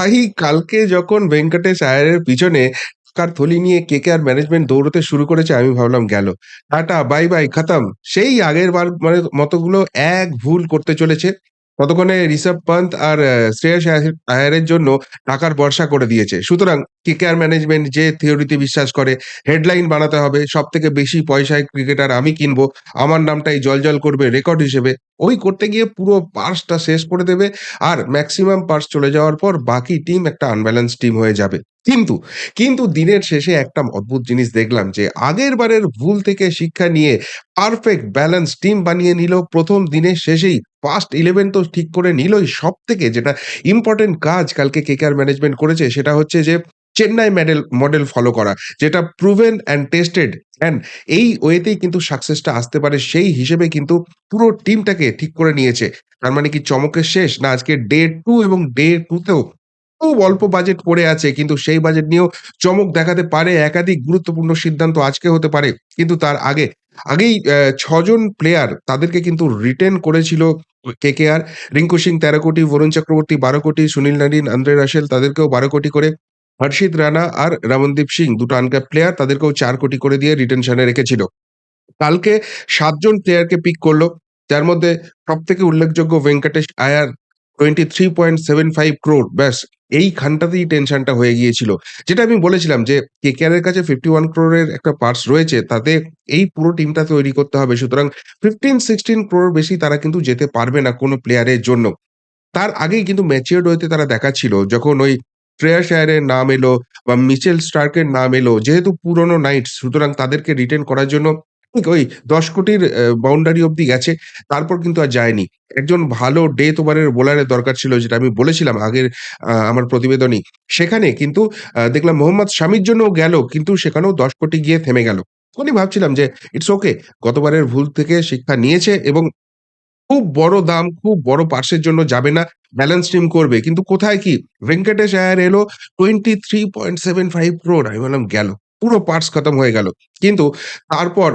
ভাই কালকে যখন ভেঙ্কটেশ আয়ারের পিছনে টাকার থলি নিয়ে কেকেআর ম্যানেজমেন্ট দৌড়তে শুরু করেছে আমি ভাবলাম গেল। টাটা বাই, বাই খতম। সেই আগের বার মানে মতগুলো এক ভুল করতে চলেছে। ততক্ষণে ঋষভ পন্থ আর শ্রেয়স শ্রেয়াস আয়ার আয়ারের জন্য টাকার বর্ষা করে দিয়েছে। সুতরাং কেকেআর ম্যানেজমেন্ট যে থিওরিতে বিশ্বাস করে হেডলাইন বানাতে হবে। সব থেকে বেশি পয়সায় ক্রিকেটার আমি কিনবো। আমার নামটাই জ্বলজ্বল করবে রেকর্ড হিসেবে। ওই করতে গিয়ে পুরো পার্সটা শেষ করে দেবে। আর ম্যাক্সিমাম পার্স চলে যাওয়ার পর বাকি টিম একটা আনব্যালেন্স টিম হয়ে যাবে। কিন্তু, কিন্তু দিনের শেষে একটা অদ্ভুত জিনিস দেখলাম যে আগের বারের ভুল থেকে শিক্ষা নিয়ে পারফেক্ট ব্যালেন্স টিম বানিয়ে নিল প্রথম দিনের শেষেই। ফার্স্ট 11 তো ঠিক করে নিলই। সব থেকে যেটা ইম্পোর্টেন্ট কাজ কালকে কেকেআর ম্যানেজমেন্ট করেছে সেটা হচ্ছে যে চেন্নাই ম্যাডেল মডেল ফলো করা। যেটা প্রুভেন অ্যান্ড টেস্টেড অ্যান্ড এই ওয়েতেই কিন্তু সাকসেসটা আসতে পারে সেই হিসেবে কিন্তু পুরো টিমটাকে ঠিক করে নিয়েছে। তার মানে কি চমকের শেষ? না আজকে ডে টু এবং ডে টুতেও খুব অল্প বাজেট পড়ে আছে কিন্তু সেই বাজেট নিয়েও চমক দেখাতে পারে। একাধিক গুরুত্বপূর্ণ সিদ্ধান্ত আজকে হতে পারে। কিন্তু তার আগে, আগেই ছজন প্লেয়ার তাদেরকে কিন্তু রিটেন করেছিল কেকেআর। রিঙ্কু সিং ১৩ কোটি, বরুণ চক্রবর্তী ১২ কোটি, সুনীল নারিন, আন্দ্রে রাসেল তাদেরকেও ১২ কোটি করে। হর্ষিত রানা আর রমনদীপ সিং, দুটো আনক্যাপড প্লেয়ার তাদেরকেও চার কোটি করে দিয়ে রিটেনশন রেখেছিল। কালকে সাতজন প্লেয়ারকে পিক করল, যার মধ্যে সব থেকে উল্লেখযোগ্য ভেঙ্কটেশ আয়ার 23.75 ক্রোর ব্যাস, এইখানটাতেই টেনশনটা হয়ে গিয়েছিল। যেটা আমি বলেছিলাম যে কেকেআর এর কাছে 51 ক্রোরের একটা পার্স রয়েছে। তাতে এই পুরো টিমটা তৈরি করতে হবে। সুতরাং 15-16 ক্রোর বেশি তারা কিন্তু যেতে পারবে না কোনো প্লেয়ারের জন্য। তার আগেই কিন্তু ম্যাচিউরড হইতে তারা দেখাচ্ছিল, যখন ওই শ্রেয়াস আয়ারের নাম এলো বা মিচেল স্টার্কের নাম এলো যেহেতু পুরনো নাইটস সুতরাং তাদেরকে রিটেন করার জন্য ওই ১০ কোটির বাউন্ডারি অব্দি গেছে। তারপর কিন্তু আর যায়নি। একজন ভালো ডেথ ওভারের বোলারের দরকার ছিল, যেটা আমি বলেছিলাম আগের আমার প্রতিবেদনেই। সেখানে কিন্তু দেখলাম মোহাম্মদ স্বামীর জন্যও গেল, কিন্তু সেখানেও ১০ কোটি গিয়ে থেমে গেল। তখনই ভাবছিলাম যে ইটস ওকে গতবারের ভুল থেকে শিক্ষা নিয়েছে এবং খুব বড় দাম, খুব বড় পার্সের জন্য যাবে না। ব্যালেন্স টিম করবে। কিন্তু কোথায় কি? ভেঙ্কটেশ আয়ার এলো 23.75 ক্রোর আমি বললাম গেল। পুরো পার্টস খতম হয়ে গেল। কিন্তু তারপর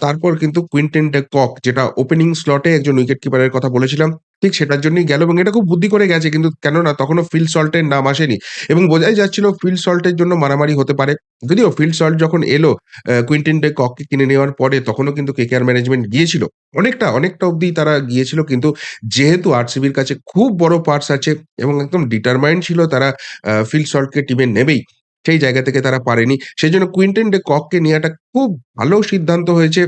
তারপর কিন্তু কুইন্টেন ডে কক যেটা ওপেনিং স্লটে একজন উইকেট কিপারের কথা বলেছিলাম। ঠিক সেটার জন্যই গেল এবং এটা খুব বুদ্ধি করে গেছে কিন্তু কেননা তখনও ফিল্ড সল্টের নাম আসেনি। এবং বোঝাই যাচ্ছিল ফিল্ড সল্ট এর জন্য মারামারি হতে পারে। যদিও ফিল্ড সল্ট যখন এলো কুইন্টন ডে কককে কিনে নেওয়ার পরে তখনও কিন্তু কে কেকেআর ম্যানেজমেন্ট গিয়েছিল। অনেকটা, অনেকটা অবধি তারা গিয়েছিল কিন্তু যেহেতু আরসিবির কাছে খুব বড় পার্টস আছে এবং একদম ডিটারমাইন্ড ছিল তারা ফিল্ড ফিল সল্টকে টিমে নেবেই। সেই জায়গা থেকে তারা পারেনি। সেই জন্য কুইন্টন ডে কককে নেওয়াটা খুব ভালো সিদ্ধান্ত হয়েছে।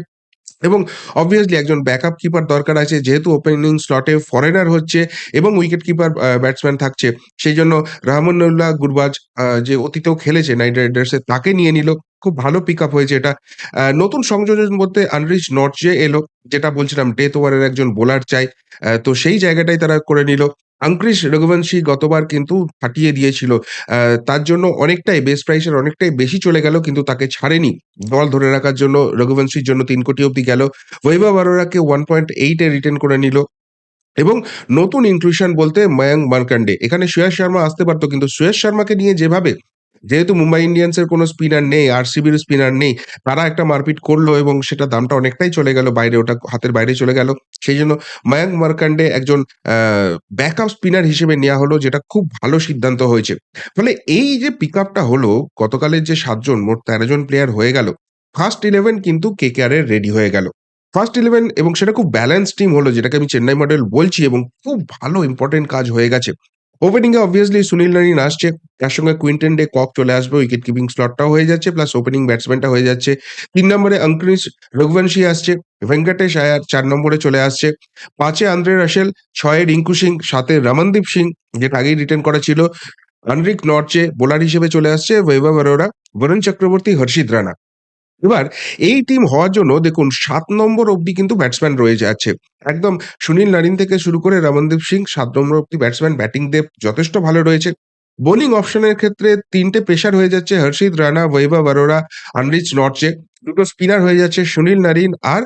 এবং অবভিয়াসলি একজন ব্যাকআপ কিপার দরকার আছে। যেহেতু ওপেনিং স্লটে ফরেনার হচ্ছে এবং উইকেট কিপার ব্যাটসম্যান থাকছে। সেই জন্য রহমানুল্লাহ গুরবাজ যে অতীতেও খেলেছে নাইট রাইডার্স, তাকে নিয়ে নিল। খুব ভালো পিক আপ হয়েছে এটা। নতুন সংযোজনের মধ্যে আনরিচ নর্টজে এলো। যেটা বলছিলাম ডেথ ওভারের একজন বোলার চাই। তো সেই জায়গাটাই তারা করে নিল। আঙ্ক্রিশ রঘুবংশী গতবার কিন্তু ফাটিয়ে দিয়েছিল। তার জন্য অনেকটাই বেস প্রাইসের অনেকটাই বেশি চলে গেল, কিন্তু তাকে ছাড়েনি। দল ধরে রাখার জন্য রঘুবংশীর জন্য তিন কোটি অব্দি গেল। বৈভব অরোরাকে 1.8 এ রিটেন করে নিল। এবং নতুন ইনক্লুশন বলতে ময়াঙ্ক মার্কান্ডে। এখানে সুয়েশ শর্মা আসতে পারতো, কিন্তু সুয়েশ শর্মাকে নিয়ে যেভাবে যেহেতু মুম্বাই ইন্ডিয়ান্স এর কোন স্পিনার নেই, আরসিবির স্পিনার নেই। তারা একটা মারপিট করল এবং সেটা দামটা অনেকটাই চলে গেল বাইরে ওটা হাতের বাইরে চলে গেল। সেইজন্য ময়াঙ্ক মার্কান্ডে একজন ব্যাকআপ স্পিনার হিসেবে নেওয়া হলো যেটা খুব ভালো সিদ্ধান্ত হয়েছে। ফলে এই যে পিক আপটা হলো গতকালের যে সাতজন মোট ১৩ জন প্লেয়ার হয়ে গেল। ফার্স্ট 11 কিন্তু কেকেআর এর রেডি হয়ে গেল। ফার্স্ট 11 এবং সেটা খুব ব্যালেন্স টিম হলো যেটাকে আমি চেন্নাই মডেল বলছি এবং খুব ভালো ইম্পর্টেন্ট কাজ হয়ে গেছে। ওপেনিং এ অবভিয়াসলি সুনীল নারিন আসছে। তার সঙ্গে কুইন্টন ডে কক চলে আসবে। উইকেট কিপিং স্লটটাও হয়ে যাচ্ছে প্লাস ওপেনিং ব্যাটসম্যানটা হয়ে যাচ্ছে। তিন নম্বরে অঙ্কনিশ রঘুবংশী আসছে। ভেঙ্কটেশ আয়ার চার নম্বরে চলে আসছে। ৫ এ আন্দ্রে রাসেল, ৬ এ রিঙ্কু সিং, ৭ এ রমনদীপ সিং যেটা আগেই রিটার্ন করা ছিল। আনরিক নর্চে বোলার হিসেবে চলে আসছে। বৈভব অরোরা, বরুণ চক্রবর্তী, হর্ষিত রানা। এবার এই টিম হওয়ার জন্য দেখুন সাত নম্বর অব্দি কিন্তু ব্যাটসম্যান রয়ে যাচ্ছে। একদম সুনীল নারিন থেকে শুরু করে রমনদীপ সিং সাত নম্বর অব্দি ব্যাটসম্যান ব্যাটিং ডেপথ যথেষ্ট ভালো রয়েছে। বোলিং অপশন এর ক্ষেত্রে ৩ টে পেসার হয়ে যাচ্ছে হর্ষিত রানা, বৈভব অরোরা, আনরিচ নর্টজে। দুটো স্পিনার হয়ে যাচ্ছে সুনীল নারিন আর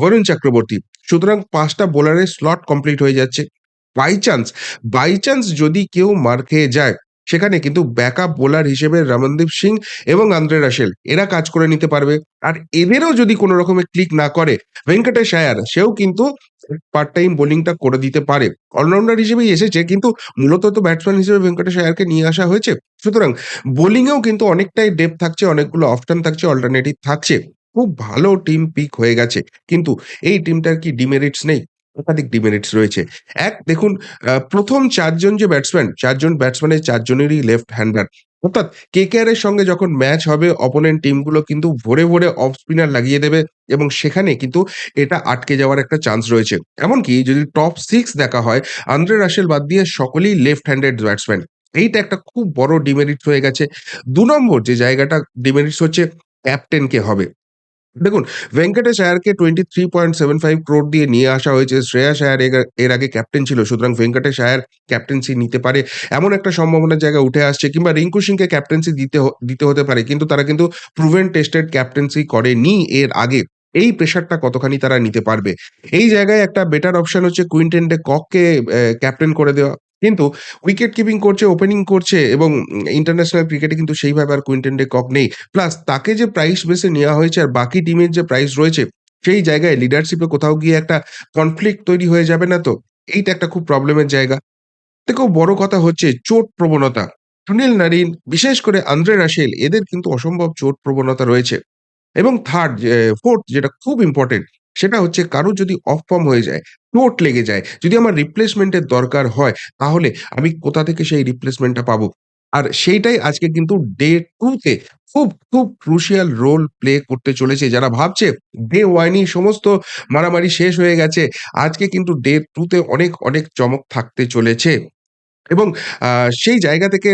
বরুণ চক্রবর্তী। সুতরাং পাঁচটা বোলারের স্লট কমপ্লিট হয়ে যাচ্ছে। বাই চান্স, বাই চান্স যদি কেউ মার খেয়ে যায় সেখানে কিন্তু ব্যাকআপ বোলার হিসেবে রমনদীপ সিং এবং আন্দ্রে রাসেল এরা কাজ করে নিতে পারবে। আর এদেরও যদি কোনো রকমে ক্লিক না করে ভেঙ্কটেশ আয়ার সেও কিন্তু পার্ট টাইম বোলিংটা করে দিতে পারে। অলরাউন্ডার হিসেবেই এসেছে কিন্তু মূলত তো ব্যাটসম্যান হিসেবে ভেঙ্কটেশ আয়ারকে নিয়ে আসা হয়েছে। সুতরাং বোলিংয়েও কিন্তু অনেকটাই ডেপ থাকছে, অনেকগুলো অপশন থাকছে, অল্টারনেটিভ থাকছে। খুব ভালো টিম পিক হয়ে গেছে। কিন্তু এই টিমটার কি ডিমেরিটস নেই? একাধিক ডিমেরিটস রয়েছে। এক দেখুন প্রথম চারজন যে ব্যাটসম্যান, ৪ জন ব্যাটসম্যানের ৪ জনেরই লেফট হ্যান্ডার। অর্থাৎ কেকেআর এর সঙ্গে যখন ম্যাচ হবে অপোনেন্ট টিমগুলো কিন্তু ভোরে, ভোরে অফ স্পিনার লাগিয়ে দেবে এবং সেখানে কিন্তু এটা আটকে যাওয়ার একটা চান্স রয়েছে। এমনকি যদি টপ সিক্স দেখা হয়, আন্দ্রে রাসেল বাদ দিয়ে সকলেই লেফট হ্যান্ডেড ব্যাটসম্যান। এইটা একটা খুব বড় ডিমেরিটস হয়ে গেছে। দু নম্বর যে জায়গাটা ডিমেরিটস হচ্ছে ক্যাপ্টেন কে হবে। দেখুন, ভেঙ্কটেশ আয়ারকে 23.75 ক্রোর দিয়ে নিয়ে আসা হয়েছে। শ্রেয়াস আয়ার এর আগে ক্যাপ্টেন ছিল। সুতরাং ভেঙ্কটেশ আয়ার ক্যাপ্টেন্সি নিতে পারে। এমন একটা সম্ভাবনার জায়গা উঠে আসছে, কিংবা রিঙ্কু সিংকে ক্যাপ্টেন্সি দিতে দিতে হতে পারে। কিন্তু তারা কিন্তু প্রুভেন টেস্টেড ক্যাপ্টেন্সি করেনি এর আগে। এই প্রেশারটা কতখানি তারা নিতে পারবে। এই জায়গায় একটা বেটার অপশন হচ্ছে কুইন্টন ডে কককে ক্যাপ্টেন করে দেওয়া। কিন্তু উইকেট কিপিং করছে, ওপেনিং করছে এবং ইন্টারন্যাশনাল ক্রিকেটে কিন্তু সেইভাবে আর কুইন্টন ডে কক নেই। প্লাস তাকে যে প্রাইস বেসে নেওয়া হয়েছে আর বাকি টিমের যে প্রাইস রয়েছে, সেই জায়গায় লিডারশিপে কোথাও গিয়ে একটা কনফ্লিক্ট তৈরি হয়ে যাবে না তো? এইটা একটা খুব প্রবলেমের জায়গা। থেকেও বড় কথা হচ্ছে চোট প্রবণতা। সুনীল নারিন, বিশেষ করে আন্দ্রে রাসেল এদের কিন্তু অসম্ভব চোট প্রবণতা রয়েছে। এবং থার্ড ফোর্থ যেটা খুব ইম্পোর্টেন্ট সেটা হচ্ছে কারও যদি অফ ফর্ম হয়ে যায়, চোট লেগে যায়, যদি আমার রিপ্লেসমেন্টের দরকার হয়, তাহলে আমি কোথা থেকে সেই রিপ্লেসমেন্টটা পাবো? আর সেইটাই আজকে কিন্তু ডে 2 তে খুব, খুব ক্রুশিয়াল রোল প্লে করতে চলেছে। যারা ভাবছে ডে ওয়ানই সমস্ত মারামারি শেষ হয়ে গেছে, আজকে কিন্তু ডে 2 তে অনেক, অনেক চমক থাকতে চলেছে। এবং সেই জায়গা থেকে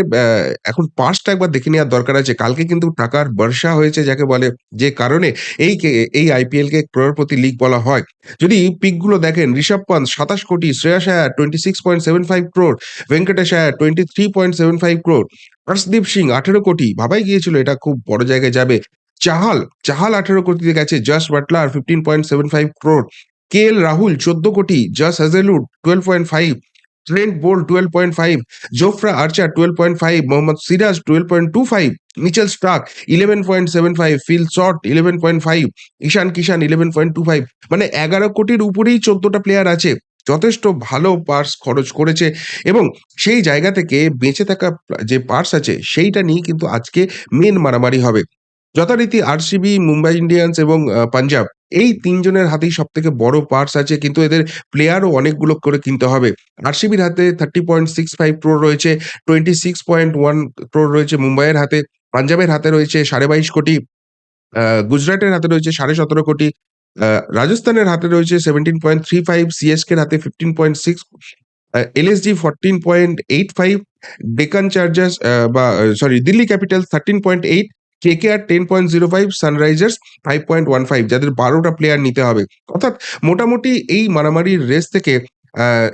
এখন পার্সটা একবার দেখে নেওয়ার দরকার আছে। কালকে কিন্তু টাকার বর্ষা হয়েছে যাকে বলে, যে কারণে এই কে এই আইপিএলকে crorepati লিগ বলা হয়। যদি পিকগুলো দেখেন ঋষভ পান্থ ২৭ কোটি, শ্রেয়াস আয়ার 26.75 ক্রোর, ভেঙ্কটেশ আয়ার 23.75 ক্রোর, হর্ষদীপ সিং ১৮ কোটি। ভাবাই গিয়েছিল এটা খুব বড় জায়গায় যাবে। চাহাল, চাহাল ১৮ কোটিতে গেছে, Jos Buttler 15.75 crore, KL Rahul ১৪ কোটি, Josh Hazlewood 12.5, Trent Boult 12.5, Jofra Archer 12.5, Mohammed Siraj 12.25, Mitchell Starc eleven point seven five Phil Salt 11.5, Ishan Kishan 11.25 মানে ১১ কোটির উপরেই ১৪ টা প্লেয়ার আছে। যথেষ্ট ভালো পার্স খরচ করেছে এবং সেই জায়গা থেকে বেঁচে থাকা যে পার্স আছে সেইটা নিয়ে কিন্তু আজকে মেন মারামারি হবে। যথারীতি আরসিবি, মুম্বাই ইন্ডিয়ান্স এবং পাঞ্জাব এই তিনজনের হাতেই সব থেকে বড় পার্টস আছে কিন্তু এদের প্লেয়ারও অনেকগুলো করে কিনতে হবে। আরসিবির হাতে 30.65 ক্রোর রয়েছে, 26.1 ক্রোর রয়েছে মুম্বাইয়ের হাতে, পাঞ্জাবের হাতে রয়েছে ২২.৫ কোটি, গুজরাটের হাতে রয়েছে ১৭.৫ কোটি, রাজস্থানের হাতে রয়েছে 17.35, সিএসকের হাতে 15.6, আ এলএসজি 14.85, ডেকান চার্জার্স বা sorry Delhi Capitals 13.8, KKR 10.05, Sunrisers 5.15 যাদের ১২ টা প্লেয়ার নিতে হবে। অর্থাৎ মোটামুটি এই মারামারির রেস থেকে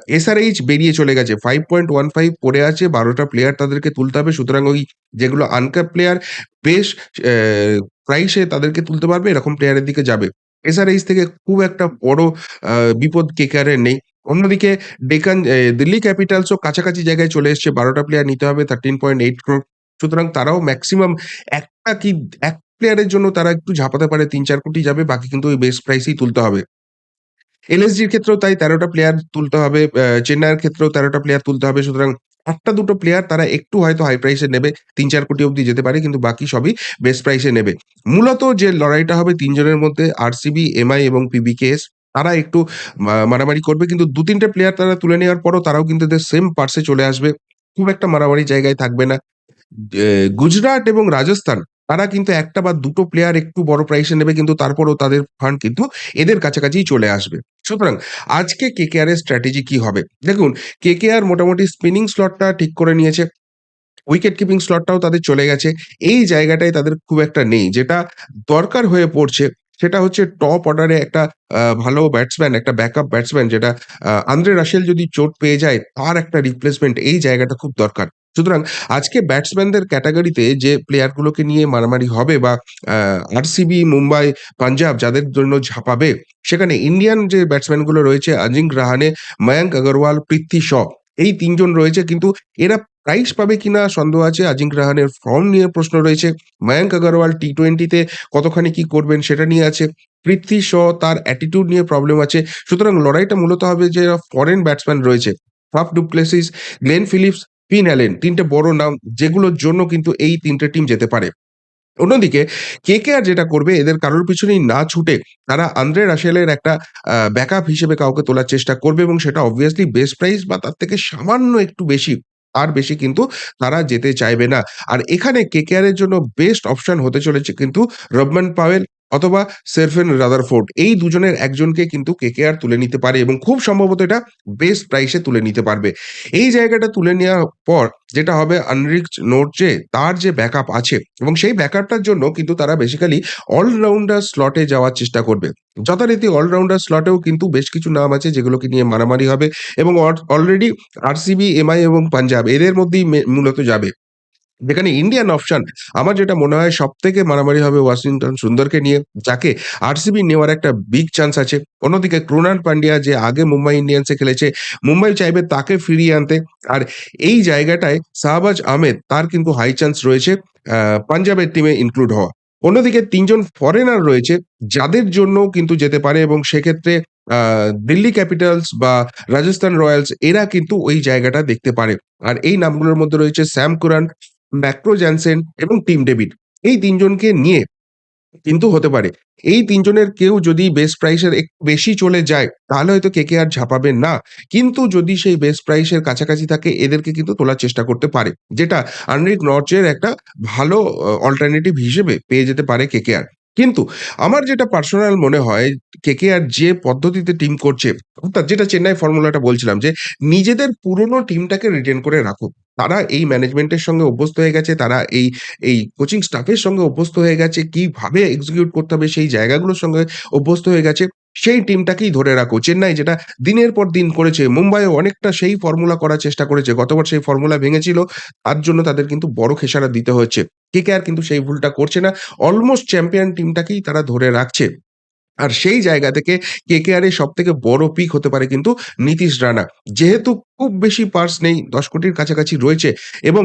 এসআরএইচ বেরিয়ে চলে গেছে। 5.15 পড়ে আছে ১২ টা প্লেয়ার তাদেরকে তুলতে হবে। সুতরাং ওই যেগুলো আনকাপ প্লেয়ার বেশ প্রাইসে তাদেরকে তুলতে পারবে এরকম প্লেয়ারের দিকে যাবে। এসআরএইচ থেকে খুব একটা বড় বিপদ কেকেআর এর নেই। অন্যদিকে ডেকান দিল্লি ক্যাপিটালসও কাছাকাছি জায়গায় চলে এসছে। বারোটা প্লেয়ার নিতে হবে 13.8 ক্রোর। সুতরাং তারাও মেক্সিমাম একটা কি এক প্লেয়ারের জন্য তারা একটু ঝাঁপাতে পারে ৩-৪ কোটি যাবে। বাকি কিন্তু ওই বেস্ট প্রাইসেই তুলতে হবে। এলএসজির ক্ষেত্রেও তাই তেরোটা প্লেয়ার তুলতে হবে। চেন্নাইয়ের ক্ষেত্রেও তেরোটা প্লেয়ার তুলতে হবে। সুতরাং একটা দুটো প্লেয়ার তারা একটু হয়তো হাই প্রাইস নেবে। ৩-৪ কোটি অব্দি যেতে পারে। কিন্তু বাকি সবই বেস্ট প্রাইস নেবে। মূলত যে লড়াইটা হবে ৩ জনের মধ্যে আরসিবি, এমআই এবং পিবিকেএস তারা একটু মারামারি করবে। কিন্তু দু তিনটে প্লেয়ার তারা তুলে নেওয়ার পরও তারাও কিন্তু সেম পার্সে চলে আসবে। খুব একটা মারামারি জায়গায় থাকবে না। গুজরাট এবং রাজস্থান তারা কিন্তু একটা বা দুটো প্লেয়ার একটু বড় প্রাইস নেবে কিন্তু তারপরেও তাদের ফান্ড কিন্তু এদের কাছাকাছিই চলে আসবে। সুতরাং আজকে কে কেকেআর এর স্ট্র্যাটেজি কি হবে? দেখুন কেকেআর মোটামুটি স্পিনিং স্লটটা ঠিক করে নিয়েছে। উইকেট কিপিং স্লটটাও তাদের চলে গেছে। এই জায়গাটায় তাদের খুব একটা নেই। যেটা দরকার হয়ে পড়ছে সেটা হচ্ছে টপ অর্ডারে একটা ভালো ব্যাটসম্যান, একটা ব্যাকআপ ব্যাটসম্যান যেটা আন্দ্রে রাশেল যদি চোট পেয়ে যায় তার একটা রিপ্লেসমেন্ট এই জায়গাটা খুব দরকার। সুতরাং আজকে ব্যাটসম্যানদের ক্যাটাগরিতে যে প্লেয়ারগুলোকে নিয়ে মারামারি হবে বা আরসিবি, মুম্বাই, পাঞ্জাব যাদের জন্য ঝাঁপাবে সেখানে ইন্ডিয়ান যে ব্যাটসম্যানগুলো রয়েছে অজিঙ্ক রাহানে, ময়ঙ্ক আগরওয়াল, পৃথ্বী শ এই তিনজন রয়েছে কিন্তু এরা প্রাইস পাবে কিনা সন্দেহ আছে। আজিঙ্ক রাহানের ফর্ম নিয়ে প্রশ্ন রয়েছে। ময়াঙ্ক আগরওয়াল টি টোয়েন্টিতে কতখানি কি করবেন সেটা নিয়ে আছে। পৃথ্বী শ তার অ্যাটিটিউড নিয়ে প্রবলেম আছে। সুতরাং লড়াইটা মূলত হবে যে ফরেন ব্যাটসম্যান রয়েছে। Faf du Plessis, Glenn Phillips, Finn Allen ৩ টে বড় নাম, যেগুলোর জন্য কিন্তু এই তিনটে টিম যেতে পারে। অন্যদিকে কে কে আর যেটা করবে, এদের কারোর পিছনেই না ছুটে তারা আন্দ্রে রাসেলের একটা ব্যাকআপ হিসেবে কাউকে তোলার চেষ্টা করবে এবং সেটা অবভিয়াসলি বেস্ট প্রাইস বা তার থেকে সামান্য একটু বেশি। আর বেশি কিন্তু তারা যেতে চাইবে না। আর এখানে কেকেআর এর জন্য বেস্ট অপশন হতে চলেছে কিন্তু রবমান পাওয়েল অথবা সেরফেন রাদারফোর্ড। এই দুজনের একজনকে কিন্তু কেকেআর তুলে নিতে পারে এবং খুব সম্ভবত এটা বেস্ট প্রাইসে তুলে নিতে পারবে। এই জায়গাটা তুলে নেওয়ার পর যেটা হবে আনরিচ নোরচে তার যে ব্যাকআপ আছে এবং সেই ব্যাকআপটার জন্য কিন্তু তারা বেসিক্যালি অলরাউন্ডার স্লটে যাওয়ার চেষ্টা করবে। যথারীতি অলরাউন্ডার স্লটেও কিন্তু বেশ কিছু নাম আছে যেগুলোকে নিয়ে মারামারি হবে এবং অলরেডি আরসিবি, এমআই এবং পাঞ্জাব এদের মধ্যেই মূলত যাবে। যেখানে ইন্ডিয়ান অপশন আমার যেটা মনে হয় সব থেকে মারামারি হবে ওয়াশিংটন সুন্দরকে নিয়ে যাকে আরসিবি নেওয়ার একটা বিগ চান্স আছে। অন্যদিকে ক্রুনাল পান্ডিয়া যে আগে মুম্বাই ইন্ডিয়ান্স খেলেছে, মুম্বাই চাইবে তাকে ফিরিয়ে আনতে। আর এই জায়গাটায় শাহবাজ আহমেদ তার কিন্তু হাই চান্স রয়েছে পাঞ্জাবের টিমে ইনক্লুড হওয়া। অন্যদিকে তিনজন ফরেনার রয়েছে যাদের জন্যও কিন্তু যেতে পারে এবং সেক্ষেত্রে দিল্লি ক্যাপিটালস বা রাজস্থান রয়্যালস এরা কিন্তু ওই জায়গাটা দেখতে পারে। আর এই নামগুলোর মধ্যে রয়েছে স্যাম কুরান, ম্যাক্রো জ্যানসেন এবং টিম ডেভিড। এই তিনজনকে নিয়ে কিন্তু হতে পারে। এই তিনজনের কেউ যদি বেস্ট প্রাইসের একটু বেশি চলে যায়, তাহলে হয়তো কে কে আর ঝাঁপাবে না। কিন্তু যদি সেই বেস্ট প্রাইসের কাছাকাছি থাকে, এদেরকে কিন্তু তোলার চেষ্টা করতে পারে। যেটা আনরিক নর্চের একটা ভালো অল্টারনেটিভ হিসেবে পেয়ে যেতে পারে কেকেআর। কিন্তু আমার যেটা পার্সোনাল মনে হয় কেকেআর যে পদ্ধতিতে টিম করছে অর্থাৎ যেটা চেন্নাই ফর্মুলাটা বলছিলাম যে নিজেদের পুরনো টিমটাকে রিটেন করে রাখো তারা এই ম্যানেজমেন্টের সঙ্গে অভ্যস্ত হয়ে গেছে। তারা এই, এই কোচিং স্টাফের সঙ্গে অভ্যস্ত হয়ে গেছে। কীভাবে এক্সিকিউট করতে হবে সেই জায়গাগুলোর সঙ্গে অভ্যস্ত হয়ে গেছে। সেই টিমটাকেই ধরে রাখো। চেন্নাই যেটা দিনের পর দিন করেছে। মুম্বাইও অনেকটা সেই ফর্মুলা করার চেষ্টা করেছে। গতবার সেই ফর্মুলা ভেঙেছিল। তার জন্য তাদের কিন্তু বড় খেসারা দিতে হচ্ছে। আর কিন্তু সেই ভুলটা করছে না। অলমোস্ট চ্যাম্পিয়ন টিমটাকেই তারা ধরে রাখছে। আর সেই জায়গা থেকে কে কে কেকেআর এর সব থেকে বড় পিক হতে পারে কিন্তু নীতিশ রানা। যেহেতু খুব বেশি পার্স নেই ১০ কোটির কাছাকাছি রয়েছে এবং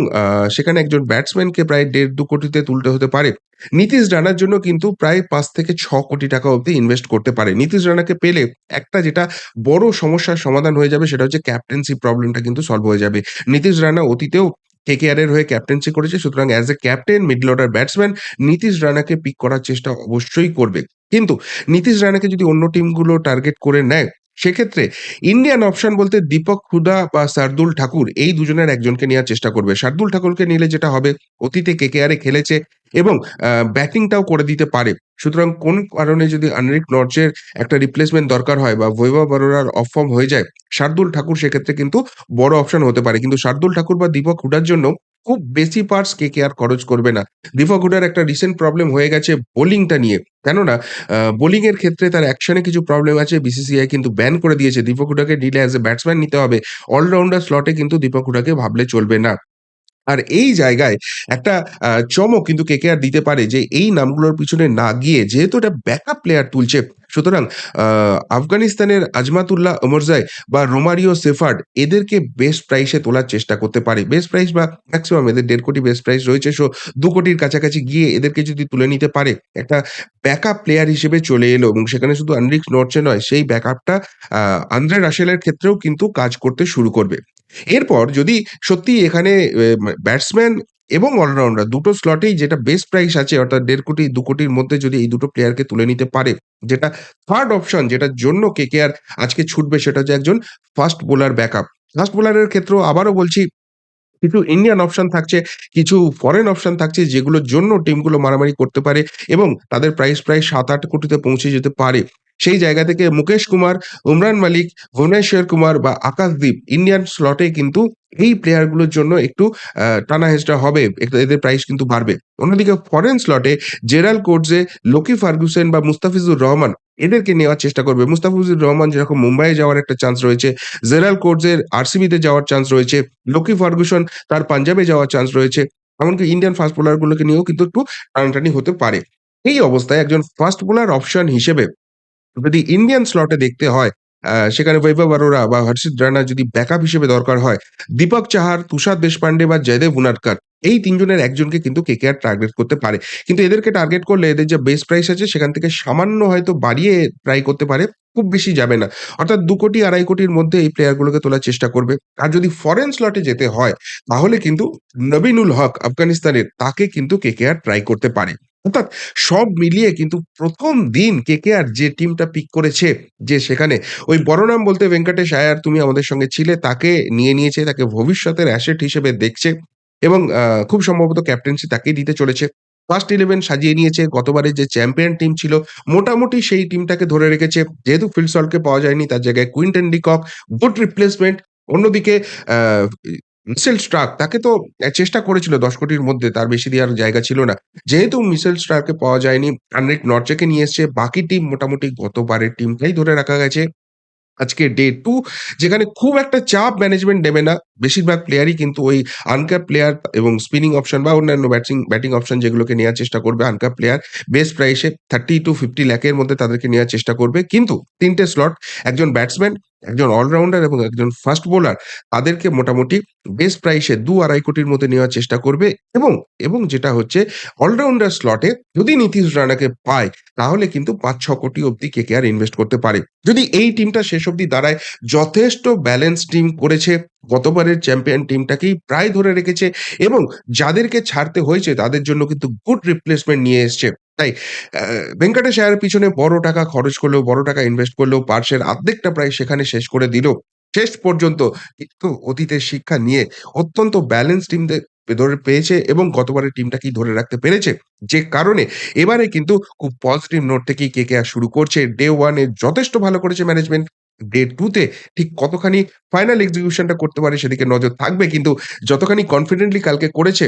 সেখানে একজন ব্যাটসম্যানকে প্রায় দেড় দু কোটিতে তুলতে হতে পারে। নীতিশ রানার জন্য কিন্তু প্রায় পাঁচ থেকে ছ কোটি টাকা অবধি ইনভেস্ট করতে পারে। নীতিশ রানাকে পেলে একটা যেটা বড় সমস্যার সমাধান হয়ে যাবে সেটা হচ্ছে ক্যাপ্টেন্সি প্রবলেমটা কিন্তু সলভ হয়ে যাবে। নীতিশ রানা অতীতেও কেকেআর এর হয়ে ক্যাপ্টেন্সি করেছে। সুতরাং as a captain middle order batsman Nitish রানাকে pick করার চেষ্টা অবশ্যই করবে। কিন্তু নীতিশ রানাকে যদি অন্য টিমগুলো টার্গেট করে নেয়, সেক্ষেত্রে ইন্ডিয়ান অপশন বলতে দীপক হুদা বা শার্দুল ঠাকুর এই দুজনের একজনকে নেওয়ার চেষ্টা করবে। শার্দুল ঠাকুরকে নিলে যেটা হবে, অতীতে কেকেআর খেলেছে এবং ব্যাটিংটাও করে দিতে পারে। সুতরাং কোন কারণে যদি আনরিক নর্চের একটা রিপ্লেসমেন্ট দরকার হয় বা বৈভব অরোরার অফ ফর্ম হয়ে যায়, শার্দুল ঠাকুর সেক্ষেত্রে কিন্তু বড় অপশন হতে পারে। কিন্তু শার্দুল ঠাকুর বা দীপক হুডার জন্য খুব বেশি পার্স কেকেআর খরচ করবে না। দীপক হুডার একটা রিসেন্ট প্রবলেম হয়ে গেছে বোলিংটা নিয়ে। কেননা বোলিং এর ক্ষেত্রে তার অ্যাকশন কিছু প্রবলেম আছে। বিসিসিআই কিন্তু ব্যান করে দিয়েছে। দীপক হুডাকে নিলে অ্যাজ এ ব্যাটসম্যান নিতে হবে। অলরাউন্ডার স্লটে কিন্তু দীপক হুডাকে ভাবলে চলবে না। আর এই জায়গায় একটা চমক কিন্তু কেকেআর দিতে পারে যে এই নামগুলোর পিছনে না গিয়ে যেহেতু এটা ব্যাকআপ প্লেয়ার তুলছে, সুতরাং আফগানিস্তানের আজমাতুল্লাহ ওমরজাই বা রোমারিও সেফার্ড এদেরকে বেস্ট প্রাইসে তোলার চেষ্টা করতে পারে। বেস্ট প্রাইস বা ম্যাক্সিমাম এদের দেড় কোটি বেস্ট প্রাইস রয়েছে। সো দু কোটির কাছাকাছি গিয়ে এদেরকে যদি তুলে নিতে পারে, একটা ব্যাকআপ প্লেয়ার হিসেবে চলে এলো এবং সেখানে শুধু আনরিক নর্চে নয়, সেই ব্যাকআপটা আন্দ্রে রাসেলের ক্ষেত্রেও কিন্তু কাজ করতে শুরু করবে। এরপর যদি সত্যিই এখানে ব্যাটসম্যান এবং অলরাউন্ডার দুটো স্লটেই যেটা বেস্ট প্রাইস আছে অর্থাৎ দেড় কোটি দু কোটির মধ্যে যদি এই দুটো প্লেয়ারকে তুলে নিতে পারে, যেটা থার্ড অপশন যেটার জন্য কে কে আর আজকে ছুটবে সেটা হচ্ছে একজন ফাস্ট বোলার ব্যাকআপ। ফাস্ট বোলারের ক্ষেত্রেও আবারও বলছি কিছু ইন্ডিয়ান অপশন থাকছে, কিছু ফরেন অপশন থাকছে যেগুলোর জন্য টিমগুলো মারামারি করতে পারে এবং তাদের প্রাইস প্রায় ৭-৮ কোটিতে পৌঁছে যেতে পারে। সেই জায়গা থেকে মুকেশ কুমার, উমরান মালিক, ভুবনেশ্বর কুমার বা আকাশদীপ ইন্ডিয়ান স্লটে কিন্তু এই প্লেয়ারগুলোর জন্য একটু আ টানা-হেঁচড়া হবে। এদের প্রাইস কিন্তু বাড়বে। অন্যদিকে ফরেন স্লটে জেরাল কোর্টসে লোকি ফার্গুসন বা মুস্তাফিজুর রহমান এদেরকে নেওয়ার চেষ্টা করবে। মুস্তাফিজুর রহমান যেরকম মুম্বাইয়ে যাওয়ার একটা চান্স রয়েছে, জেরাল্ড কোটজের আরসিবিতে যাওয়ার চান্স রয়েছে, লোকি ফার্গুসন তার পাঞ্জাবে যাওয়ার চান্স রয়েছে। এমনকি ইন্ডিয়ান ফাস্ট বোলার গুলোকে নিয়েও কিন্তু একটু টানাটানি হতে পারে। এই অবস্থায় একজন ফাস্ট বোলার অপশন হিসেবে যদি ইন্ডিয়ান স্লটে দেখতে হয় সেখানে বৈভব অরোরা বা হর্ষিত রানা যদি ব্যাকআপ হিসেবে দরকার হয়, দীপক চাহার, তুষার দেশপান্ডে বা জয়দেব উনাদকট এই তিনজনের একজনকে কিন্তু কে কেকেআর টার্গেট করতে পারে। কিন্তু এদেরকে টার্গেট করলে এদের যে বেস প্রাইস আছে সেখান থেকে সামান্য হয়তো বাড়িয়ে ট্রাই করতে পারে। খুব বেশি যাবে না। অর্থাৎ দু কোটি ২.৫ কোটির মধ্যে এই প্লেয়ার গুলোকে তোলার চেষ্টা করবে। আর যদি ফরেন স্লটে যেতে হয় তাহলে কিন্তু নবিনুল হক আফগানিস্তানের তাকে কিন্তু কে কেকেআর ট্রাই করতে পারে। অর্থাৎ সব মিলিয়ে কিন্তু প্রথম দিন কেকেআর যে টিমটা পিক করেছে যে সেখানে ওই বড় নাম বলতে ভেঙ্কটেশ আয়ার তুমি আমাদের সঙ্গে ছিলে তাকে নিয়ে নিয়েছে, তাকে ভবিষ্যতের অ্যাসেট হিসেবে দেখছে এবং খুব সম্ভবত ক্যাপ্টেন্সি তাকেই দিতে চলেছে। ফার্স্ট 11 সাজিয়ে নিয়েছে। গতবারের যে চ্যাম্পিয়ন টিম ছিল মোটামুটি সেই টিমটাকে ধরে রেখেছে। যেহেতু ফিল সল্টকে পাওয়া যায়নি তার জায়গায় Quinton de Kock good replacement. অন্যদিকে মিচেল স্টার্ক তাকে তো চেষ্টা করেছিল ১০ কোটির মধ্যে তার বেশি দেওয়ার জায়গা ছিল না। যেহেতু মিচেল স্টার্ককে পাওয়া যায়নি, আনরিক নরচেকে নিয়ে এসছে। বাকি টিম মোটামুটি গতবারের টিমটাই ধরে রাখা গেছে। আজকে ডে টু যেখানে খুব একটা চাপ ম্যানেজমেন্ট নেবে না। বেশিরভাগ প্লেয়ারই কিন্তু ওই আনক্যাপ প্লেয়ার এবং স্পিনিং অপশন বা অন্যান্য ব্যাটিং ব্যাটিং অপশন যেগুলোকে নেওয়ার চেষ্টা করবে আনক্যাপ প্লেয়ার বেস্ট প্রাইসে থার্টি টু ফিফটি ল্যাকের মধ্যে তাদেরকে নেওয়ার চেষ্টা করবে। কিন্তু তিনটে স্লট একজন ব্যাটসম্যান, একজন অলরাউন্ডার এবং একজন ফাস্ট বোলার তাদেরকে মোটামুটি বেস্ট প্রাইসে ২-২.৫ কোটির মধ্যে নেওয়ার চেষ্টা করবে এবং, এবং যেটা হচ্ছে অলরাউন্ডার স্লটে যদি নীতিশ রানাকে পায় তাহলে কিন্তু ৫-৬ কোটি অব্দি কে কে আর ইনভেস্ট করতে পারে। যদি এই টিমটা শেষ অব্দি দাঁড়ায় যথেষ্ট ব্যালেন্স টিম করেছে। গতবারের চ্যাম্পিয়ন টিমটাকেই প্রায় ধরে রেখেছে এবং যাদেরকে ছাড়তে হয়েছে তাদের জন্য কিন্তু গুড রিপ্লেসমেন্ট নিয়ে এসছে। তাই ভেঙ্কটেশ আয়ারের পিছনে বড় টাকা খরচ করলেও, বড় টাকা ইনভেস্ট করলেও পার্সের আর্ধেকটা প্রায় সেখানে শেষ করে দিল। শেষ পর্যন্ত কিন্তু অতীতের শিক্ষা নিয়ে অত্যন্ত ব্যালেন্স টিমদের ধরে পেয়েছে এবং গতবারের টিমটাকেই ধরে রাখতে পেরেছে। যে কারণে এবারে কিন্তু খুব পজিটিভ নোট থেকেই কেকেআর শুরু করছে। ডে ওয়ানে যথেষ্ট ভালো করেছে ম্যানেজমেন্ট। ডে টুতে ঠিক কতখানি ফাইনাল এক্সিকিউশন টা করতে পারে সেদিকে নজর থাকবে। কিন্তু যতখানি কনফিডেন্টলি কালকে করেছে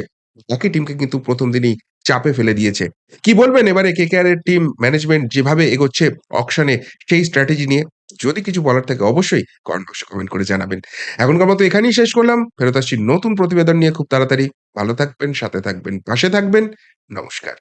বাকি টিমকে কিন্তু প্রথম দিনই চাপে ফেলে দিয়েছে। কি বলবেন এবারে কেকেআর এর টিম ম্যানেজমেন্ট যেভাবে এগোচ্ছে অকশনে সেই স্ট্র্যাটেজি নিয়ে? যদি কিছু বলার থাকে অবশ্যই কমেন্ট বক্সে কমেন্ট করে জানাবেন। এখনকার মতো এখানেই শেষ করলাম। ফেরত আসছি নতুন প্রতিবেদন নিয়ে খুব তাড়াতাড়ি। ভালো থাকবেন, সাথে থাকবেন, পাশে থাকবেন। নমস্কার।